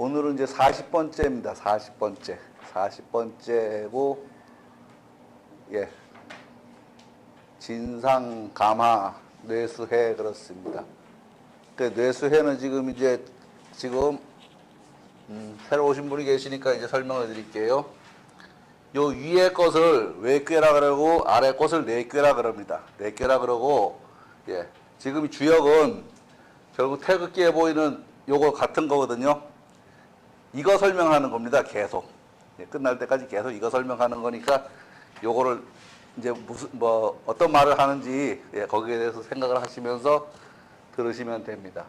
오늘은 이제 40번째입니다. 40번째. 40번째고, 예. 진상 감화 뇌수해 그렇습니다. 그 뇌수해는 지금 이제 지금 음, 새로 오신 분이 계시니까 이제 설명을 드릴게요. 요 위에 것을 외꾀라 그러고 아래 것을 내꾀라 그럽니다. 내꾀라 그러고 예. 지금 이 주역은 결국 태극기에 보이는 요거 같은 거거든요. 이거 설명하는 겁니다. 계속. 예, 끝날 때까지 계속 이거 설명하는 거니까 요거를 이제 무슨 뭐 어떤 말을 하는지 예, 거기에 대해서 생각을 하시면서 들으시면 됩니다.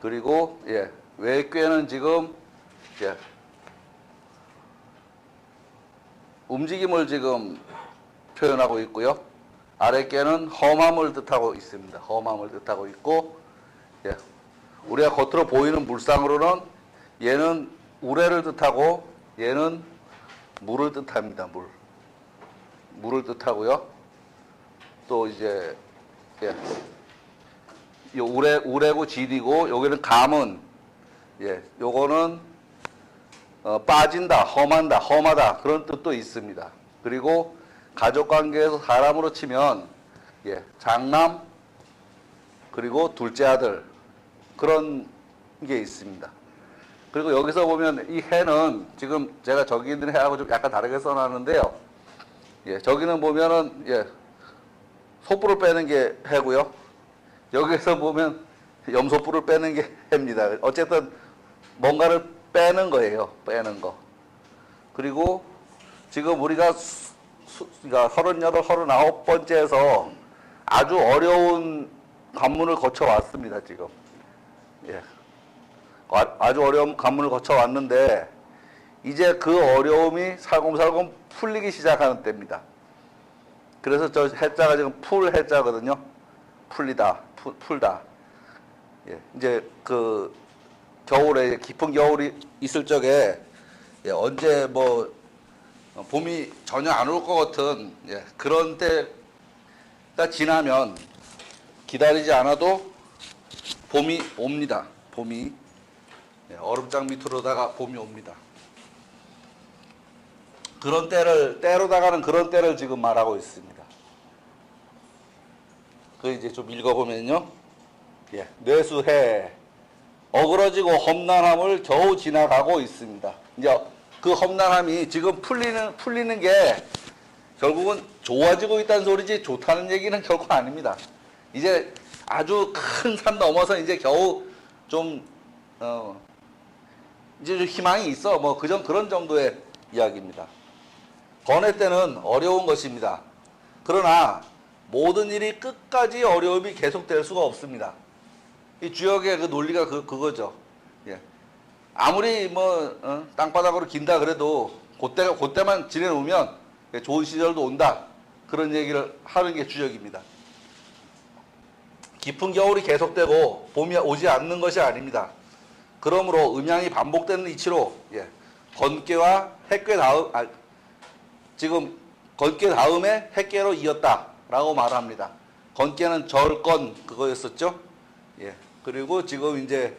그리고 예, 외꾀는 지금 예, 움직임을 지금 표현하고 있고요. 아랫께는 험함을 뜻하고 있습니다. 험함을 뜻하고 있고, 예. 우리가 겉으로 보이는 물상으로는 얘는 우레를 뜻하고 얘는 물을 뜻합니다. 물. 물을 뜻하고요. 또 이제 예. 요 우레 우레고 지리고 여기는 감은 예. 요거는 어, 빠진다, 험한다, 험하다 그런 뜻도 있습니다. 그리고 가족 관계에서 사람으로 치면 예, 장남 그리고 둘째 아들 그런 게 있습니다. 그리고 여기서 보면 이 해는 지금 제가 저기 있는 해하고 좀 약간 다르게 써놨는데요. 예, 저기는 보면은 예, 소뿔을 빼는 게 해고요. 여기서 보면 염소뿔을 빼는 게 해입니다. 어쨌든 뭔가를 빼는 거예요. 빼는 거. 그리고 지금 우리가 수, 수, 그러니까 38, 39번째에서 아주 어려운 관문을 거쳐 왔습니다. 지금. 예. 아- 아주 어려운 관문을 거쳐 왔는데 이제 그 어려움이 살금살금 풀리기 시작하는 때입니다. 그래서 저 해자가 지금 풀 해자거든요. 풀리다, 풀, 풀다. 예, 이제 그 겨울에 깊은 겨울이 있을 적에 예, 언제 뭐 어, 봄이 전혀 안 올 것 같은 예, 그런 때가 지나면 기다리지 않아도 봄이 옵니다. 봄이 예, 얼음장 밑으로다가 봄이 옵니다. 그런 때를 때로다가는 그런 때를 지금 말하고 있습니다. 그 이제 좀 읽어보면요. 예, 뇌수해 어그러지고 험난함을 겨우 지나가고 있습니다. 이제 그 험난함이 지금 풀리는 풀리는 게 결국은 좋아지고 있다는 소리지 좋다는 얘기는 결코 아닙니다. 이제 아주 큰 산 넘어서 이제 겨우 좀 어, 이제 좀 희망이 있어. 뭐 그전 그런 정도의 이야기입니다. 번외 때는 어려운 것입니다. 그러나 모든 일이 끝까지 어려움이 계속될 수가 없습니다. 이 주역의 그 논리가 그, 그거죠. 예. 아무리 뭐, 어, 땅바닥으로 긴다 그래도, 그때, 그때만 지내놓으면 좋은 시절도 온다. 그런 얘기를 하는 게 주역입니다. 깊은 겨울이 계속되고 봄이 오지 않는 것이 아닙니다. 그러므로 음양이 반복되는 이치로, 예. 건깨와 핵괴 다음, 아, 지금 건깨 다음에 핵괴로 이었다라고 말합니다. 건깨는 절건 그거였었죠. 예. 그리고 지금 이제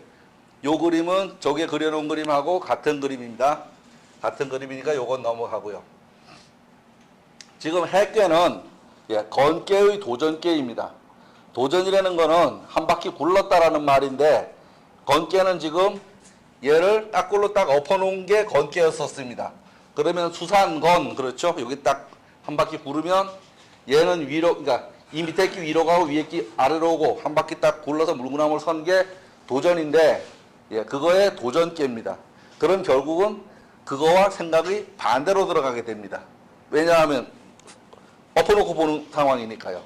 요 그림은 저게 그려놓은 그림하고 같은 그림입니다. 같은 그림이니까 요건 넘어가고요. 지금 핵괴는 예, 건깨의 도전깨입니다. 도전이라는 거는 한 바퀴 굴렀다라는 말인데 건깨는 지금 얘를 딱굴로 딱 엎어놓은 게 건깨였었습니다. 그러면 수산건 그렇죠? 여기 딱 한 바퀴 구르면 얘는 위로 그러니까 이 밑에 끼 위로 가고 위에 끼 아래로 오고 한 바퀴 딱 굴러서 물구나무를 선 게 도전인데 예, 그거의 도전깨입니다. 그럼 결국은 그거와 생각이 반대로 들어가게 됩니다. 왜냐하면 엎어놓고 보는 상황이니까요.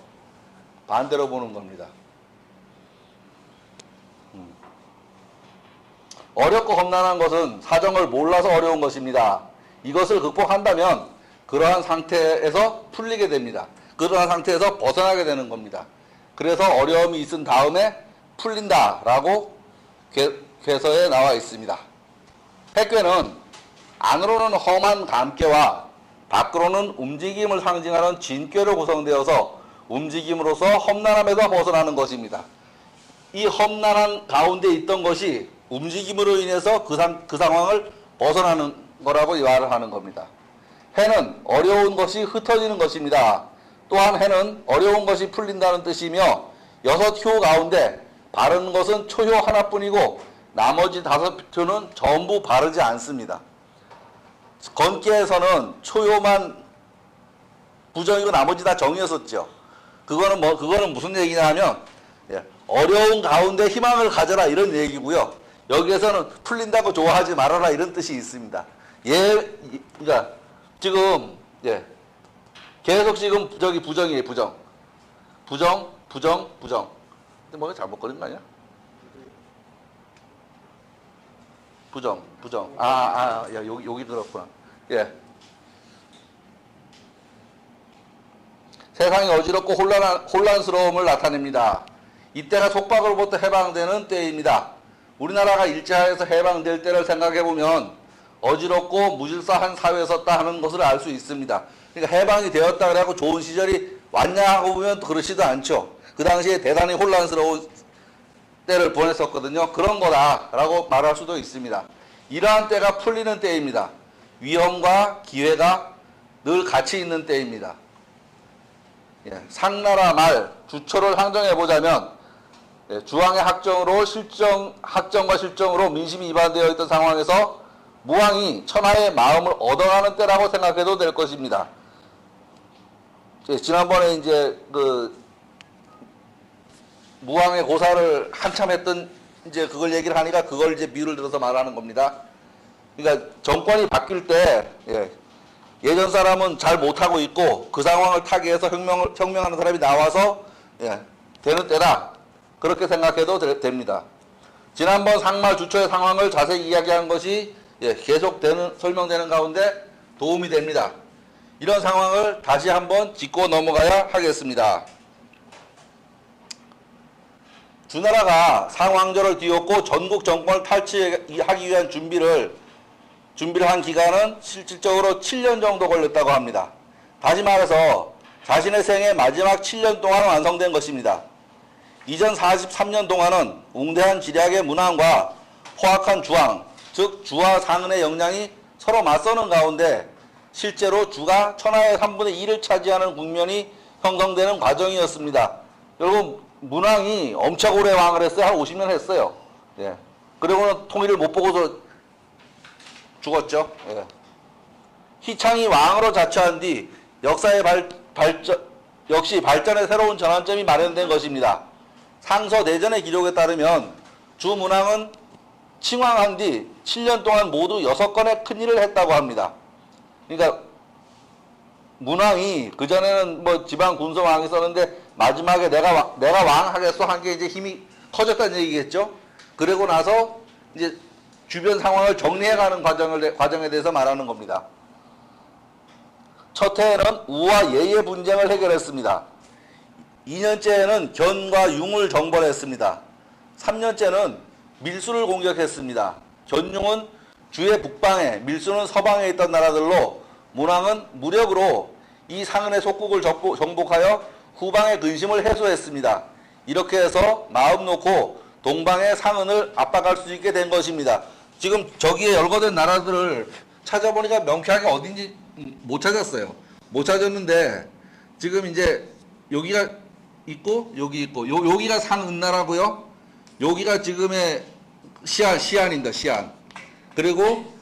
반대로 보는 겁니다. 어렵고 험난한 것은 사정을 몰라서 어려운 것입니다. 이것을 극복한다면 그러한 상태에서 풀리게 됩니다. 그러한 상태에서 벗어나게 되는 겁니다. 그래서 어려움이 있은 다음에 풀린다라고 괴- 괴서에 나와 있습니다. 핵괴는 안으로는 험한 감괴와 밖으로는 움직임을 상징하는 진괴로 구성되어서 움직임으로써 험난함에서 벗어나는 것입니다. 이 험난한 가운데 있던 것이 움직임으로 인해서 그, 상, 그 상황을 벗어나는 거라고 말을 하는 겁니다. 해는 어려운 것이 흩어지는 것입니다. 또한 해는 어려운 것이 풀린다는 뜻이며 여섯 효 가운데 바른 것은 초효 하나뿐이고 나머지 다섯 효는 전부 바르지 않습니다. 건기에서는 초효만 부정이고 나머지 다 정이었었죠. 그거는 뭐 그거는 무슨 얘기냐 하면 예, 어려운 가운데 희망을 가져라 이런 얘기고요. 여기에서는 풀린다고 좋아하지 말아라 이런 뜻이 있습니다. 예, 그러니까 지금 예, 계속 지금 저기 부정이에요 부정, 부정, 부정, 부정. 근데 뭐가 잘못 걸린 거 아니야? 부정, 부정. 아, 아, 야 여기 여기 들었구나. 예. 세상이 어지럽고 혼란, 혼란스러움을 나타냅니다. 이때가 속박으로부터 해방되는 때입니다. 우리나라가 일제하에서 해방될 때를 생각해 보면 어지럽고 무질서한 사회에 섰다 하는 것을 알 수 있습니다. 그러니까 해방이 되었다 그래고 좋은 시절이 왔냐 하고 보면 그렇지도 않죠. 그 당시에 대단히 혼란스러운 때를 보냈었거든요. 그런 거다라고 말할 수도 있습니다. 이러한 때가 풀리는 때입니다. 위험과 기회가 늘 같이 있는 때입니다. 예, 상나라 말 주초를 상정해 보자면 예, 주왕의 학정으로 실정 학정과 실정으로 민심이 이반되어 있던 상황에서 무왕이 천하의 마음을 얻어가는 때라고 생각해도 될 것입니다. 예, 지난번에 이제 그 무왕의 고사를 한참 했던 이제 그걸 얘기를 하니까 그걸 이제 비유를 들어서 말하는 겁니다. 그러니까 정권이 바뀔 때 예, 예전 사람은 잘 못하고 있고 그 상황을 타기 위해서 혁명을, 혁명하는 사람이 나와서 예, 되는 때다. 그렇게 생각해도 되, 됩니다. 지난번 상말 주초의 상황을 자세히 이야기한 것이 예, 계속 되는 설명되는 가운데 도움이 됩니다. 이런 상황을 다시 한번 짚고 넘어가야 하겠습니다. 주나라가 상황절을 뒤엎고 전국 정권을 탈취하기 위한 준비를 준비를 한 기간은 실질적으로 7년 정도 걸렸다고 합니다. 다시 말해서 자신의 생애 마지막 7년 동안 완성된 것입니다. 이전 43년 동안은 웅대한 지략의 문항과 포악한 주왕, 즉 주와 상은의 역량이 서로 맞서는 가운데 실제로 주가 천하의 3분의 1을 차지하는 국면이 형성되는 과정이었습니다. 여러분 문왕이 엄청 오래 왕을 했어요. 한 50년 했어요. 예. 그리고는 통일을 못 보고서 죽었죠. 예. 희창이 왕으로 자처한 뒤 역사의 발, 발전, 역시 발전의 새로운 전환점이 마련된 것입니다. 상서 내전의 기록에 따르면 주문왕은 칭왕한 뒤 7년 동안 모두 6건의 큰일을 했다고 합니다. 그러니까 문왕이 그전에는 뭐 지방 군소왕이 썼는데 마지막에 내가 왕, 내가 왕 하겠어 한 게 이제 힘이 커졌다는 얘기겠죠. 그러고 나서 이제 주변 상황을 정리해가는 과정을 과정에 대해서 말하는 겁니다. 첫 해에는 우와 예의 분쟁을 해결했습니다. 2년째에는 견과 융을 정벌했습니다. 3년째는 밀수를 공격했습니다. 견융은 주의 북방에, 밀수는 서방에 있던 나라들로 문왕은 무력으로 이 상은의 속국을 정복하여 후방의 근심을 해소했습니다. 이렇게 해서 마음 놓고 동방의 상은을 압박할 수 있게 된 것입니다. 지금 저기에 열거된 나라들을 찾아보니까 명쾌하게 어딘지 못 찾았어요. 못 찾았는데 지금 이제 여기가 있고 여기 있고 요, 여기가 상은나라고요. 여기가 지금의 시안 시안입니다. 시안. 그리고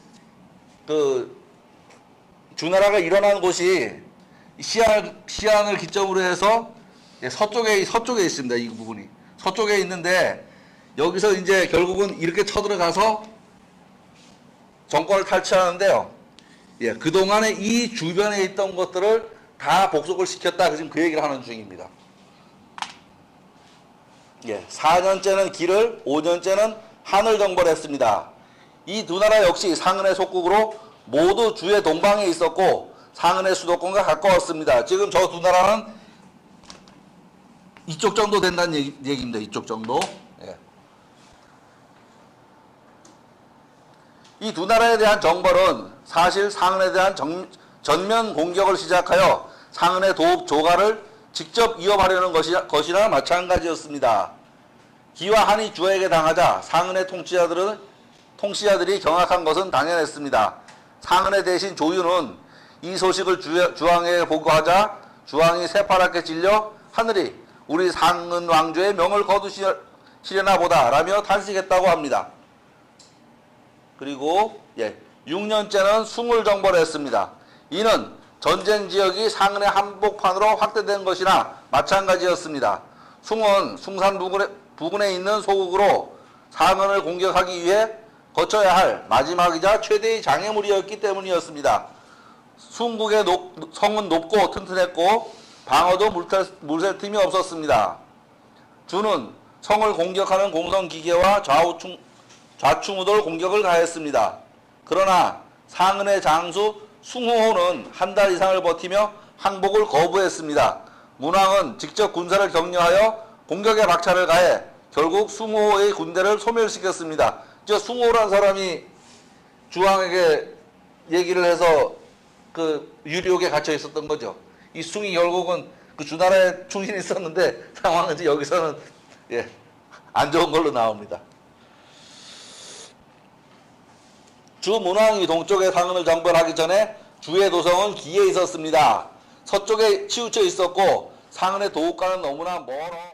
그 주나라가 일어난 곳이 시안 시안을 기점으로 해서 서쪽에 서쪽에 있습니다. 이 부분이 서쪽에 있는데 여기서 이제 결국은 이렇게 쳐들어가서 정권을 탈취하는데요. 예, 그 동안에 이 주변에 있던 것들을 다 복속을 시켰다. 지금 그 얘기를 하는 중입니다. 예, 4년째는 길을, 5년째는 하늘 정벌 했습니다. 이 두 나라 역시 상은의 속국으로 모두 주의 동방에 있었고 상은의 수도권과 가까웠습니다. 지금 저 두 나라는 이쪽 정도 된다는 얘기, 얘기입니다. 이쪽 정도. 예. 이두 나라에 대한 정벌은 사실 상은에 대한 정, 전면 공격을 시작하여 상은의 도읍 조가를 직접 이어가려는 것이, 것이나 마찬가지였습니다. 기와 한이 주에게 당하자 상은의 통치자들은 통치자들이 경악한 것은 당연했습니다. 상은의 대신 조유는 이 소식을 주, 주왕에게 보고하자 주왕이 새파랗게 찔려 하늘이 우리 상은 왕조의 명을 거두시려나 보다라며 탄식했다고 합니다. 그리고 예, 6년째는 숭을 정벌 했습니다. 이는 전쟁 지역이 상은의 한복판으로 확대된 것이나 마찬가지였습니다. 숭은 숭산 부근에, 부근에 있는 소국으로 상은을 공격하기 위해 거쳐야 할 마지막이자 최대의 장애물이었기 때문이었습니다. 숭국의 높- 성은 높고 튼튼했고 방어도 물탈, 물샐 틈이 없었습니다. 주는 성을 공격하는 공성 기계와 좌우충, 좌충우돌 공격을 가했습니다. 그러나 상은의 장수 숭호호는 한 달 이상을 버티며 항복을 거부했습니다. 문왕은 직접 군사를 격려하여 공격에 박차를 가해 결국 숭호호의 군대를 소멸시켰습니다. 저 숭호라는 사람이 주왕에게 얘기를 해서 그 유리옥에 갇혀 있었던 거죠. 이 숭이 결국은 그 주나라에 충신이 있었는데 상황은 여기서는 예, 안 좋은 걸로 나옵니다. 주 문왕이 동쪽의 상은을 정벌하기 전에 주의 도성은 기에 있었습니다. 서쪽에 치우쳐 있었고 상은의 도읍과는 너무나 멀어